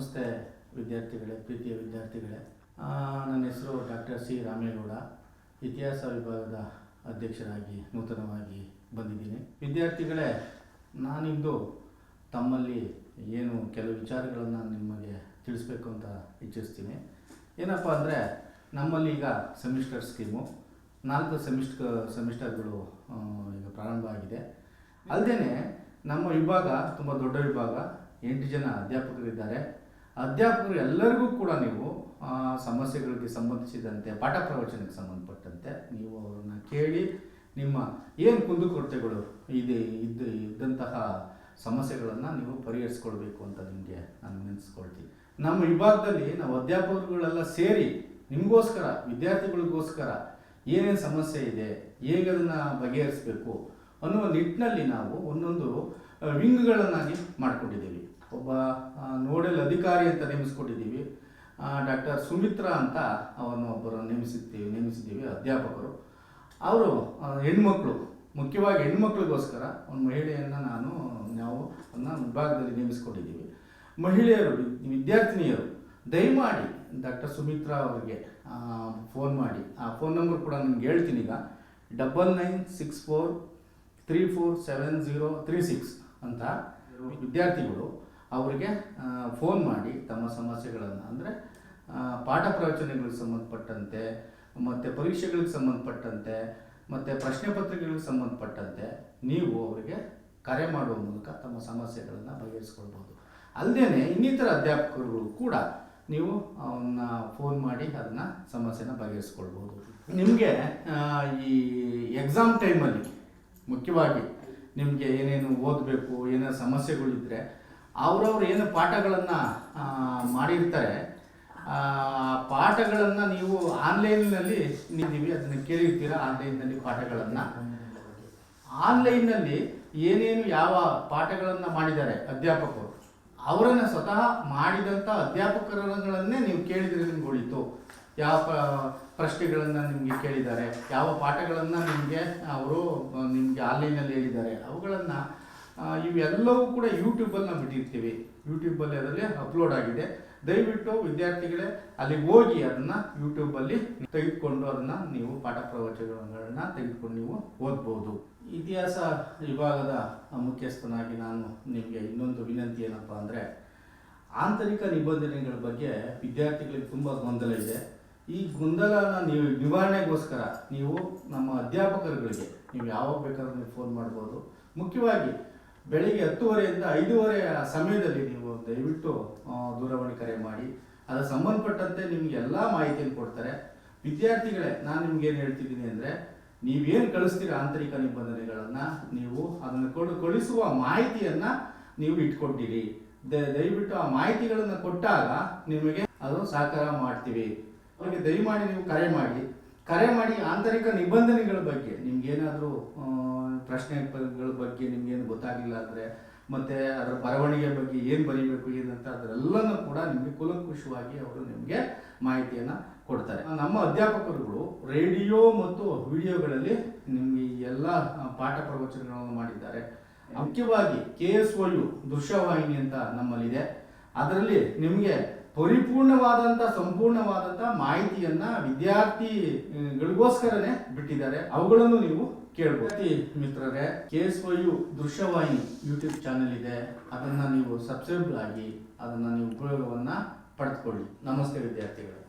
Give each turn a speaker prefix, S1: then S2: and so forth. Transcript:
S1: ನಮಸ್ತೆ ವಿದ್ಯಾರ್ಥಿಗಳೇ, ಪ್ರೀತಿಯ ವಿದ್ಯಾರ್ಥಿಗಳೇ. ನನ್ನ ಹೆಸರು ಡಾಕ್ಟರ್ ಸಿ ರಾಮೇಗೌಡ. ಇತಿಹಾಸ ವಿಭಾಗದ ಅಧ್ಯಕ್ಷರಾಗಿ, ನೂತನವಾಗಿ ಬಂದಿದ್ದೀನಿ. ವಿದ್ಯಾರ್ಥಿಗಳೇ, ನಾನಿಂದು ತಮ್ಮಲ್ಲಿ ಏನು ಕೆಲವು ವಿಚಾರಗಳನ್ನು ನಿಮಗೆ ತಿಳಿಸ್ಬೇಕು ಅಂತ ಇಚ್ಛಿಸ್ತೀನಿ. ಏನಪ್ಪ ಅಂದರೆ, ನಮ್ಮಲ್ಲಿ ಈಗ ಸೆಮಿಸ್ಟರ್ ಸ್ಕೀಮು. ನಾಲ್ಕು ಸೆಮಿಸ್ಟರ್ ಸೆಮಿಸ್ಟರ್ಗಳು ಈಗ ಪ್ರಾರಂಭ ಆಗಿದೆ. ಅಲ್ಲದೇ ನಮ್ಮ ವಿಭಾಗ, ತುಂಬ ದೊಡ್ಡ ವಿಭಾಗ. ಎಂಟು ಜನ ಅಧ್ಯಾಪಕರಿದ್ದಾರೆ. ಅಧ್ಯಾಪಕರು ಎಲ್ಲರಿಗೂ ಕೂಡ ನೀವು ಸಮಸ್ಯೆಗಳಿಗೆ ಸಂಬಂಧಿಸಿದಂತೆ, ಪಾಠ ಪ್ರವಚನಕ್ಕೆ ಸಂಬಂಧಪಟ್ಟಂತೆ ನೀವು ಅವ್ರನ್ನ ಕೇಳಿ ನಿಮ್ಮ ಏನು ಕುಂದುಕೊರತೆಗಳು ಇದೆ ಇದ್ದು ಇದ್ದಂತಹ ಸಮಸ್ಯೆಗಳನ್ನು ನೀವು ಪರಿಹರಿಸ್ಕೊಳ್ಬೇಕು ಅಂತ ನಿಮಗೆ ನಾನು ನೆನೆಸ್ಕೊಳ್ತೀನಿ ನಮ್ಮ ವಿಭಾಗದಲ್ಲಿ ನಾವು ಅಧ್ಯಾಪಕರುಗಳೆಲ್ಲ ಸೇರಿ ನಿಮಗೋಸ್ಕರ, ವಿದ್ಯಾರ್ಥಿಗಳಿಗೋಸ್ಕರ ಏನೇನು ಸಮಸ್ಯೆ ಇದೆ, ಹೇಗೆ ಅದನ್ನು ಬಗೆಹರಿಸಬೇಕು ಅನ್ನುವ ನಿಟ್ಟಿನಲ್ಲಿ ನಾವು ಒಂದೊಂದು ವಿಂಗ್ಗಳನ್ನಾಗಿ ಮಾಡ್ಕೊಂಡಿದ್ದೀವಿ. ಒಬ್ಬ ನೋಡಲ್ ಅಧಿಕಾರಿ ಅಂತ ನೇಮಿಸ್ಕೊಂಡಿದ್ದೀವಿ ಡಾಕ್ಟರ್ ಸುಮಿತ್ರಾ ಅಂತ ಅವನು ಒಬ್ಬರು ನೇಮಿಸಿದ್ದೀವಿ ನೇಮಿಸಿದ್ದೀವಿ, ಅಧ್ಯಾಪಕರು. ಅವರು ಹೆಣ್ಮಕ್ಳು, ಮುಖ್ಯವಾಗಿ ಹೆಣ್ಮಕ್ಳಿಗೋಸ್ಕರ ಒಂದು ಮಹಿಳೆಯನ್ನು ನಾನು, ನಾವು ಅನ್ನ ವಿಭಾಗದಲ್ಲಿ ನೇಮಿಸ್ಕೊಂಡಿದ್ದೀವಿ ಮಹಿಳೆಯರು ವಿದ್- ವಿದ್ಯಾರ್ಥಿನಿಯರು, ದಯಮಾಡಿ ಡಾಕ್ಟರ್ ಸುಮಿತ್ರಾ ಅವರಿಗೆ ಫೋನ್ ಮಾಡಿ. ಆ ಫೋನ್ ನಂಬರ್ ಕೂಡ ನಿಮ್ಗೆ ಹೇಳ್ತೀನಿ ಈಗ. Double nine six four three four seven zero three six ಅಂತ ವಿದ್ಯಾರ್ಥಿಗಳು ಅವರಿಗೆ ಫೋನ್ ಮಾಡಿ ತಮ್ಮ ಸಮಸ್ಯೆಗಳನ್ನು. ಅಂದರೆ ಪಾಠ ಪ್ರವಚನಗಳಿಗೆ ಸಂಬಂಧಪಟ್ಟಂತೆ, ಮತ್ತು ಪರೀಕ್ಷೆಗಳಿಗೆ ಸಂಬಂಧಪಟ್ಟಂತೆ, ಮತ್ತು ಪ್ರಶ್ನೆ ಪತ್ರಿಕೆಗಳಿಗೆ ಸಂಬಂಧಪಟ್ಟಂತೆ ನೀವು ಅವರಿಗೆ ಕರೆ ಮಾಡುವ ಮೂಲಕ ತಮ್ಮ ಸಮಸ್ಯೆಗಳನ್ನು ಬಗೆಹರಿಸ್ಕೊಳ್ಬೋದು ಅಲ್ಲದೇ ಇನ್ನಿತರ ಅಧ್ಯಾಪಕರು ಕೂಡ ನೀವು ಅವನ್ನ ಫೋನ್ ಮಾಡಿ ಅದನ್ನು ಸಮಸ್ಯೆನ ಬಗೆಹರಿಸ್ಕೊಳ್ಬೋದು ನಿಮಗೆ ಈ ಎಕ್ಸಾಮ್ ಟೈಮಲ್ಲಿ ಮುಖ್ಯವಾಗಿ ನಿಮಗೆ ಏನೇನು ಓದಬೇಕು, ಏನೇನು ಸಮಸ್ಯೆಗಳಿದ್ದರೆ ಅವರವ್ರು ಏನು ಪಾಠಗಳನ್ನು ಮಾಡಿರ್ತಾರೆ. ಪಾಠಗಳನ್ನು ನೀವು ಆನ್ಲೈನ್ನಲ್ಲಿ ನೀಡಿವಿ ಅದನ್ನು ಕೇಳಿರ್ತೀರ? ಆನ್ಲೈನ್ನಲ್ಲಿ ಪಾಠಗಳನ್ನು. ಆನ್ಲೈನ್ನಲ್ಲಿ ಏನೇನು ಯಾವ ಪಾಠಗಳನ್ನು ಮಾಡಿದ್ದಾರೆ ಅಧ್ಯಾಪಕರು, ಅವರನ್ನು ಸ್ವತಃ ಮಾಡಿದಂಥ ಅಧ್ಯಾಪಕರುಗಳನ್ನೇ ನೀವು ಕೇಳಿದರೆ ನಿಮ್ಗೆ ಉಳಿತು ಯಾವ ಪ್ರಶ್ನೆಗಳನ್ನು ನಿಮಗೆ ಕೇಳಿದ್ದಾರೆ, ಯಾವ ಪಾಠಗಳನ್ನು ನಿಮಗೆ, ಅವರು ನಿಮಗೆ ಆನ್ಲೈನಲ್ಲಿ ಹೇಳಿದ್ದಾರೆ, ಅವುಗಳನ್ನು ಇವೆಲ್ಲವೂ ಕೂಡ ಯೂಟ್ಯೂಬಲ್ಲಿ ನಾವು ಬಿಟ್ಟಿರ್ತೀವಿ. ಯೂಟ್ಯೂಬಲ್ಲಿ ಅದರಲ್ಲಿ ಅಪ್ಲೋಡ್ ಆಗಿದೆ. ದಯವಿಟ್ಟು ವಿದ್ಯಾರ್ಥಿಗಳೇ ಅಲ್ಲಿಗೆ ಹೋಗಿ ಅದನ್ನು ಯೂಟ್ಯೂಬಲ್ಲಿ ತೆಗೆದುಕೊಂಡು ಅದನ್ನು ನೀವು ಪಾಠ ಪ್ರವಚನಗಳನ್ನ ತೆಗೆದುಕೊಂಡು ನೀವು ಓದ್ಬೋದು. ಇತಿಹಾಸ ವಿಭಾಗದ ಮುಖ್ಯಸ್ಥನಾಗಿ ನಾನು ನಿಮಗೆ ಇನ್ನೊಂದು ವಿನಂತಿ ಏನಪ್ಪ ಅಂದರೆ, ಆಂತರಿಕ ನಿಬಂಧನೆಗಳ ಬಗ್ಗೆ ವಿದ್ಯಾರ್ಥಿಗಳಿಗೆ ತುಂಬ ಗೊಂದಲ ಇದೆ. ಈ ಗೊಂದಲನ ನೀವು ನಿವಾರಣೆಗೋಸ್ಕರ ನೀವು ನಮ್ಮ ಅಧ್ಯಾಪಕರುಗಳಿಗೆ, ನೀವು ಯಾವಾಗ ಬೇಕಾದ್ರೂ ಫೋನ್ ಮಾಡ್ಬೋದು. ಮುಖ್ಯವಾಗಿ ಬೆಳಿಗ್ಗೆ ಹತ್ತುವರೆಯಿಂದ ಐದೂವರೆ ಸಮಯದಲ್ಲಿ ನೀವು ದಯವಿಟ್ಟು ದೂರವಾಣಿ ಕರೆ ಮಾಡಿ. ಅದರ ಸಂಬಂಧಪಟ್ಟಂತೆ ನಿಮ್ಗೆ ಎಲ್ಲ ಮಾಹಿತಿಯನ್ನು ಕೊಡ್ತಾರೆ. ವಿದ್ಯಾರ್ಥಿಗಳೇ, ನಾನು ನಿಮ್ಗೆ ಏನು ಹೇಳ್ತಿದ್ದೀನಿ ಅಂದರೆ, ನೀವೇನು ಕಳಿಸ್ತೀರ ಆಂತರಿಕ ನಿಬಂಧನೆಗಳನ್ನು, ನೀವು ಅದನ್ನು ಕೊಡು ಕಳಿಸುವ ಮಾಹಿತಿಯನ್ನು ನೀವು ಇಟ್ಕೊಂಡಿರಿ. ದ- ದಯವಿಟ್ಟು ಆ ಮಾಹಿತಿಗಳನ್ನು ಕೊಟ್ಟಾಗ ನಿಮಗೆ ಅದು ಸಹಕಾರ ಮಾಡ್ತೀವಿ. ಅವರಿಗೆ ದಯಮಾಡಿ ನೀವು ಕರೆ ಮಾಡಿ. ಕರೆ ಮಾಡಿ ಆಂತರಿಕ ನಿಬಂಧನೆಗಳ ಬಗ್ಗೆ ನಿಮ್ಗೇನಾದರೂ ಪ್ರಶ್ನೆಗಳ ಬಗ್ಗೆ ನಿಮ್ಗೇನು ಗೊತ್ತಾಗಿಲ್ಲ ಅಂದರೆ, ಮತ್ತು ಅದರ ಬರವಣಿಗೆ ಬಗ್ಗೆ ಏನು ಬರೀಬೇಕು ಏನಂತ ಅದರೆಲ್ಲನೂ ಕೂಡ ನಿಮಗೆ ಕುಲಂಕುಷವಾಗಿ ಅವರು ನಿಮಗೆ ಮಾಹಿತಿಯನ್ನು ಕೊಡ್ತಾರೆ. ನಮ್ಮ ಅಧ್ಯಾಪಕರುಗಳು ರೇಡಿಯೋ ಮತ್ತು ವಿಡಿಯೋಗಳಲ್ಲಿ ನಿಮಗೆ ಎಲ್ಲ ಪಾಠ ಪ್ರವಚನಗಳನ್ನು ಮಾಡಿದ್ದಾರೆ. ಮುಖ್ಯವಾಗಿ ಕೆ ಎಸ್ ಒಯು ದೃಶ್ಯವಾಹಿನಿ ಅಂತ ನಮ್ಮಲ್ಲಿದೆ. ಅದರಲ್ಲಿ ನಿಮಗೆ ಪರಿಪೂರ್ಣವಾದಂಥ ಸಂಪೂರ್ಣವಾದಂಥ ಮಾಹಿತಿಯನ್ನ ವಿದ್ಯಾರ್ಥಿಗಳಿಗೋಸ್ಕರನೇ ಬಿಟ್ಟಿದ್ದಾರೆ. ಅವುಗಳನ್ನು ನೀವು ಕೇಳ್ಬೋದು. ಮಿತ್ರರೇ ಕೆ ಎಸ್ ಒ ಯು ದೃಶ್ಯವಾಹಿನಿ ಯೂಟ್ಯೂಬ್ ಚಾನೆಲ್ ಇದೆ. ಅದನ್ನ ನೀವು ಸಬ್ಸ್ಕ್ರೈಬ್ ಆಗಿ ಅದನ್ನ ನೀವು ಉಪಯೋಗವನ್ನ ಪಡೆದುಕೊಳ್ಳಿ. ನಮಸ್ತೆ ವಿದ್ಯಾರ್ಥಿಗಳೇ.